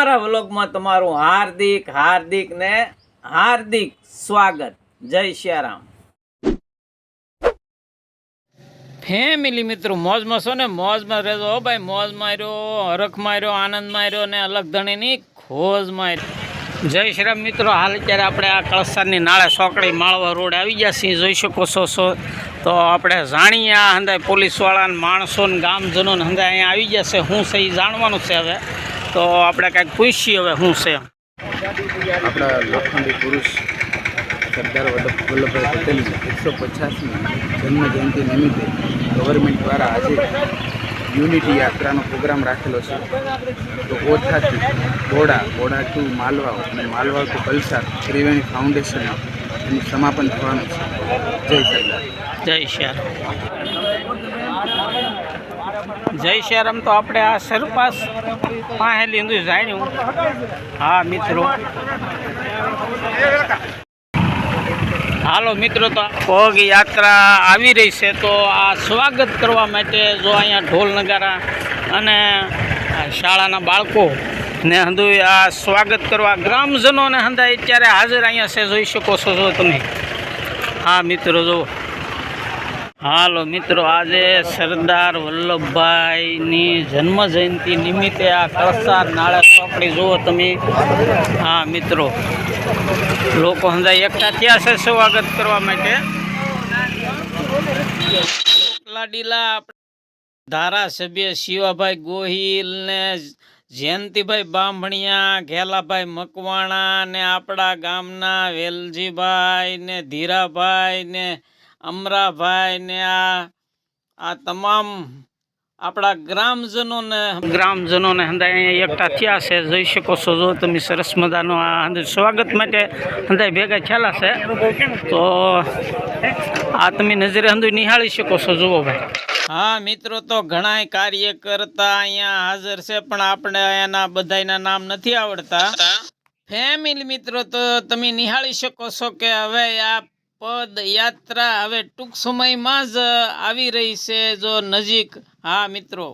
અમારા વ્લોગમાં તમારું હાર્દિક હાર્દિક ને હાર્દિક સ્વાગત. જય શ્યારામ. ફેમિલી મિત્રો, મોજમાં છો ને? મોજમાં રહેજો હો ભાઈ, મોજ માર્યો, હરખ માર્યો, આનંદ માર્યો ને અલગ ધણીની ખોજ માર્યો જય શ્રી રામ મિત્રો, હાલ અત્યારે આપણે આ કળસારની નાળે સોકડી માળવા રોડ આવી ગયા છીએ. જોઈ શકો છો છો. તો આપણે જાણીએ આ હંદાય પોલીસવાળાને માણસો ને ગામજનો ને હંદાય અહીંયા આવી ગયા છે. શું છે એ જાણવાનું છે હવે. તો આપણે કાંઈક પૂછીએ હવે શું છે આપણા લોખંડી પુરુષ સરદાર વલ્લભ- વલ્લભભાઈ પટેલની એકસો પચાસમી જન્મજયંતિ નિમિત્તે ગવર્મેન્ટ દ્વારા આજે યુનિટી યાત્રાનો પ્રોગ્રામ રાખેલો છે. તો ઓછાથી બોડા બોડા ટુ માલવા અને માલવા ટુ કલસાર ત્રિવેણી ફાઉન્ડેશન એનું સમાપન થવાનું છે. જય સરદાર. જય શ્યારામ જય શ્યારામ તો આપણે આ સરપાસ પાસે લીધું જાણ્યું. હા, મિત્રો. હાલો, મિત્રો, તો પગ યાત્રા આવી રહી છે તો આ સ્વાગત કરવા માટે જો અહીંયા ઢોલ નગારા અને શાળાના બાળકો ને હંધુ આ સ્વાગત કરવા ગ્રામજનોને હંધાય, અત્યારે હાજર અહીંયા છે, જોઈ શકો છો જો તમે. હા, મિત્રો, જો હાલો મિત્રો, આજે સરદાર વલ્લભભાઈની જન્મ જયંતિ નિમિત્તે આ કળસાર નાળા ચોકડી જુઓ તમે. હા, મિત્રો. લોકો હંધાય એકઠા થયા છે સ્વાગત કરવા માટે. લાડીલા ધારાસભ્ય શિવાભાઈ ગોહિલ ને જયંતિભાઈ બામણિયા ઘેલાભાઈ મકવાણા ને આપણા ગામના વેલજીભાઈ ને ધીરાભાઈ ને અમરાભાઈ ને આ આ તમામ આપણા ગ્રામજનોને ગ્રામજનોને હંદાય અહીંયા એકઠા થયા છે. જોઈ શકો છો જો તમે સરસ મજાનો આ સ્વાગત માટે હંદાય ભેગા થયેલા છે. તો આ તમે નજરે હંદુ નિહાળી શકો છો. જુઓ ભાઈ. હા મિત્રો તો ઘણા કાર્યકર્તા અહીંયા હાજર છે પણ આપણે એના બધાયના નામ નથી આવડતા. ફેમિલી મિત્રો તો તમે નિહાળી શકો છો કે હવે આ પદ યાત્રા હવે ટૂંક સમયમાં જ આવી રહી છે જો નજીક. હા મિત્રો.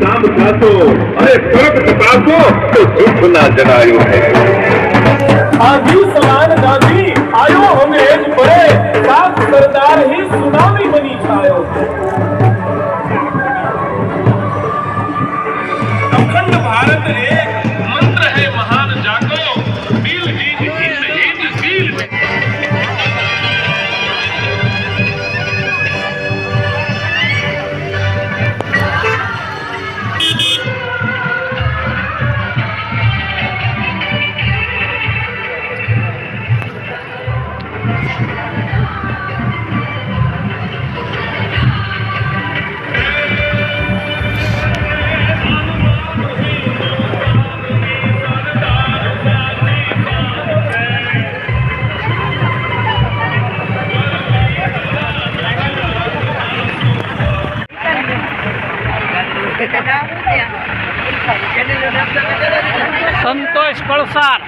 કામ થતો અને સ્વર્ગ તપાસો તો દુઃખ ના જણાયું હે 2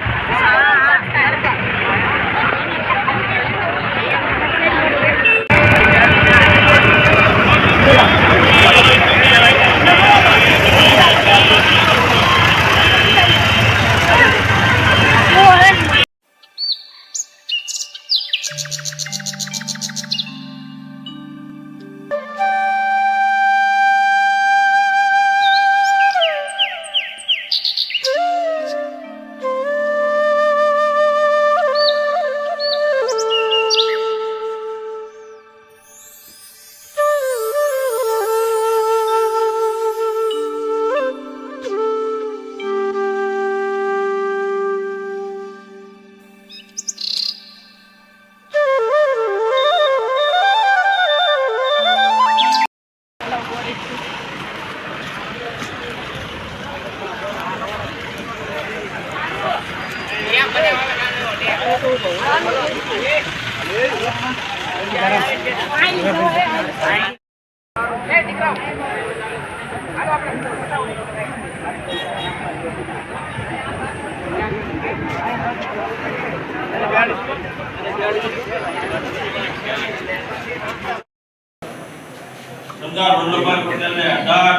સરદાર વલ્લભભાઈ પટેલને અઢાર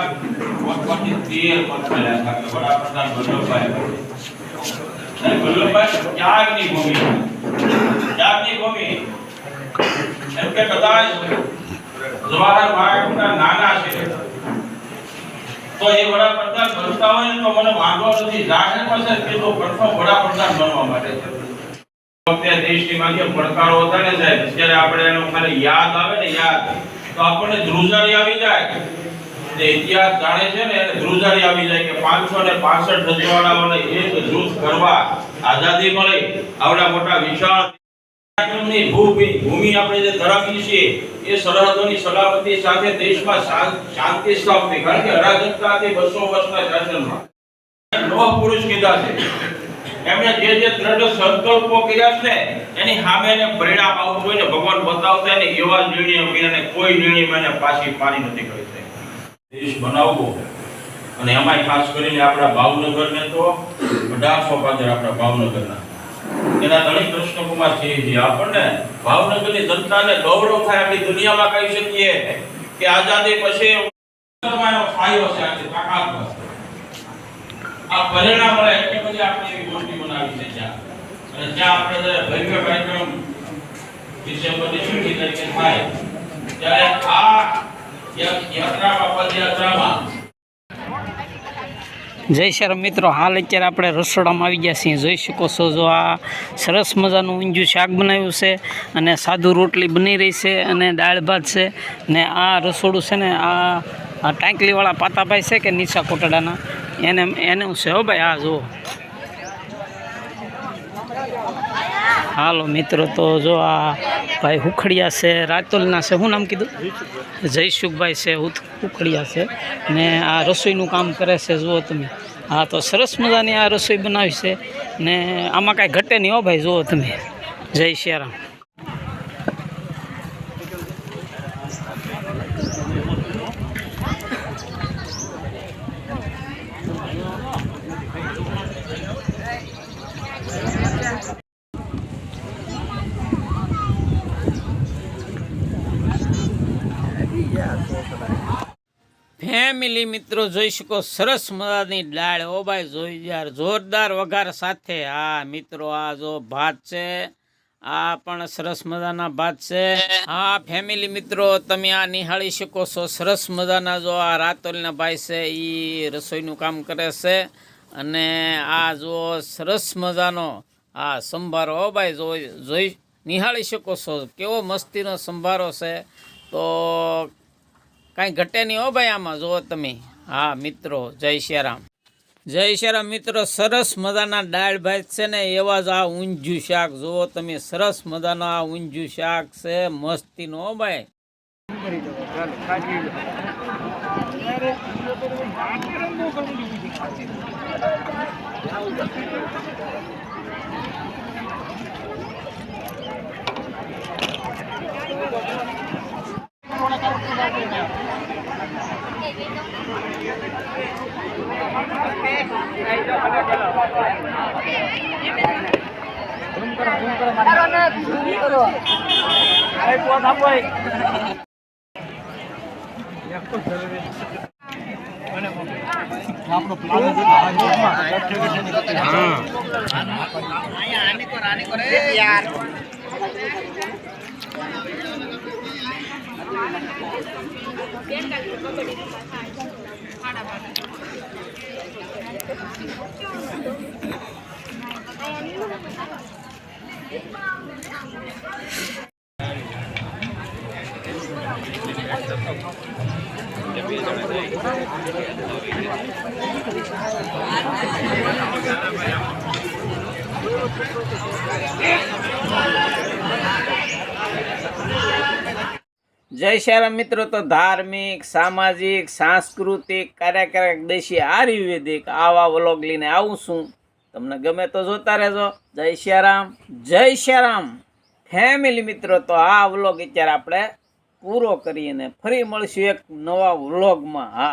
વર્ષમાંથી તેર પદ મળ્યા હતા કે વડાપ્રધાન વલ્લભભાઈ પટેલ. અને વલ્લભભાઈ ત્યાગની ભૂમિ ત્યાગની ભૂમિ એમ કે કદાચ જવાહર બાળકના નાના છે. તો એ વડાપ્રધાન બનતા હોય ને તો મને વાંધો નથી. જાહેરમાં પાસે કે પ્રથમ વડાપ્રધાન બનવા માટે વખતે દેશની માધ્યમ પડકારો હતા ને સાહેબ અત્યારે આપણે એનો ખાલી યાદ આવે ને યાદ. તો આપણને ધ્રુજારી આવી જાય. ને ઇતિહાસ જાણે છે ને એને ધ્રુજારી આવી જાય કે 565 રજવાડાઓને એક જૂથ કરવા આઝાદી મળી. આવડા મોટા વિશાળ ભૂમિ આપણે જે ધરાવીએ છીએ એ સરહદોની સલામતી સાથે દેશમાં શાંતિ સ્થાપવી. કારણ કે અરાજકતાથી 200 વર્ષના શાસનમાં. નવ પુરુષ કીધા છે. એમણે જે જે દ્રઢ સંકલ્પો કર્યા છે, એની સામે એને પરિણામ આવતું હોય ને ભગવાન બતાવતા ને એવા નિર્ણય કર્યા ને કોઈ નિર્ણયમાં એને પાછી પાણી નથી કરી છે દેશ બનાવવો. અને એમાંય ખાસ કરીને આપણા ભાવનગરને તો અઢારસો પાદર આપણા ભાવનગરના. એના ધણી કૃષ્ણકુમાર આપણને ભાવનગરની જનતાને ગૌરવ થાય આપણી દુનિયામાં કહી શકીએ કે આઝાદી પછી એનો ફાયદો છે આખી તાકાતમાં આ પરિણામ મળે એટલે પછી આપણે એવી ગોષ્ઠી બનાવી છે ત્યાં. અને ત્યાં આપણે ભવ્ય કાર્યક્રમ ડિસેમ્બરની છઠ્ઠી તારીખે થાય, ત્યારે આ યાત્રામાં પદયાત્રામાં જય શ્રી મિત્રો, હાલ અત્યારે આપણે રસોડામાં આવી ગયા છીએ. જોઈ શકો છો જો આ સરસ મજાનું ઊંજું શાક બનાવ્યું છે અને સાદું રોટલી બની રહી છે અને દાળ ભાત છે ને આ રસોડું છે ને આ આ ટાંકલીવાળા પાતાભાઈ છે કે નીચા કોટડાના? એને એને છે હો ભાઈ, આ જુઓ. હાલો મિત્રો, તો જો આ ભાઈ હુખડિયા છે રાતોલના છે, શું નામ કીધું? જયસુખભાઈ છે હુખડિયા છે. ને આ રસોઈનું કામ કરે છે, જુઓ તમે. હા તો સરસ મજાની આ રસોઈ બનાવી છે. ને આમાં કાંઈ ઘટે નહીં હો ભાઈ, જુઓ તમે. જય શ્રીરામ ફેમિલી મિત્રો, જોઈ શકો સરસ મજાની દાળ. ઓ ભાઈ જોઈ યાર જોરદાર વઘાર સાથે. હા, મિત્રો, આ જો ભાત છે, આ પણ સરસ મજાના ભાત છે. હા ફેમિલી મિત્રો, તમે આ નિહાળી શકો છો. સરસ મજાના જો આ રાતોલના ભાઈ છે એ રસોઈનું કામ કરે છે. અને આ જો સરસ મજાનો આ સંભારો, ઓ ભાઈ, જોઈ જોઈ, નિહાળી શકો છો. કેવો મસ્તીનો સંભારો છે. તો કાંઈ ઘટે નહીં હો ભાઈ આમાં, જુઓ તમે. હા, મિત્રો, જય શ્યારામ. જય શ્યારામ, મિત્રો, સરસ મજાના દાળ ભાત છે ને, એવા જ આ ઊંઝું શાક. જુઓ તમે, સરસ મજાનો આ ઊંઝું શાક છે, મસ્તીનો હો ભાઈ. આપણો પ્લાન છે હા. આને કર આને કર. યાર. Yeah. જય શ્યારામ મિત્રો, તો ધાર્મિક, સામાજિક, સાંસ્કૃતિક કાર્યકારક દેશી આયુર્વેદિક આવા વ્લોગ લઈને આવું છું. તમને ગમે તો જોતા રહેજો. જય શ્યારામ જય શ્યારામ. ફેમિલી મિત્રો, તો આ વ્લોગ અત્યારે આપણે પૂરો કરીને ફરી મળશું એક નવા વ્લોગમાં. હા.